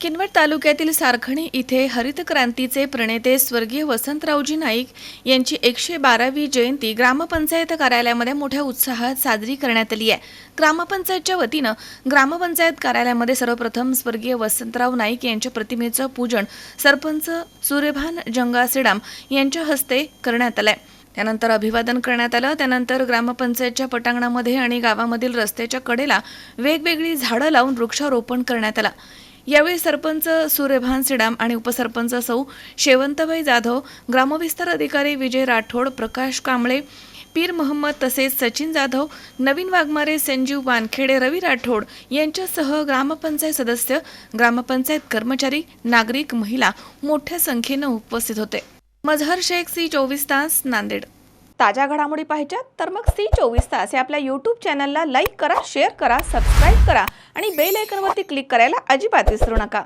किनवट तालुक्यातील सारखणी इथे हरित क्रांतीचे प्रणेते स्वर्गीय वसंतरावजी नाईक यांची एकशे बारावी जयंती ग्रामपंचायत कार्यालयामध्ये मोठ्या उत्साहात साजरी करण्यात आली आहे. ग्रामपंचायतच्या वतीनं ग्रामपंचायत कार्यालयामध्ये सर्वप्रथम स्वर्गीय वसंतराव नाईक यांच्या प्रतिमेचं पूजन सरपंच सूर्यभान जंगासेडाम यांच्या हस्ते करण्यात आलंय. त्यानंतर अभिवादन करण्यात आलं. त्यानंतर ग्रामपंचायतच्या पटांगणामध्ये आणि गावामधील रस्त्याच्या कडेला वेगवेगळी झाडं लावून वृक्षारोपण करण्यात आलं. यावेळी सरपंच सूर्यभान सिडाम आणि उपसरपंच सौ शेवंतभाई जाधव ग्रामविस्तार अधिकारी विजय राठोड प्रकाश कांबळे पीर मोहम्मद तसेच सचिन जाधव नवीन वाघमारे संजीव वानखेडे रवी राठोड यांच्यासह ग्रामपंचायत सदस्य ग्रामपंचायत कर्मचारी नागरिक महिला मोठ्या संख्येनं उपस्थित होते. मझहर शेख सी चोवीस तास नांदेड. ताज्या घडामोडी पाहिजेत तर मग सी चोवीस तास या आपल्या यूट्यूब चॅनलला लाईक करा शेअर करा सबस्क्राईब करा आणि बेल आयकनवरती क्लिक करायला अजिबात विसरू नका.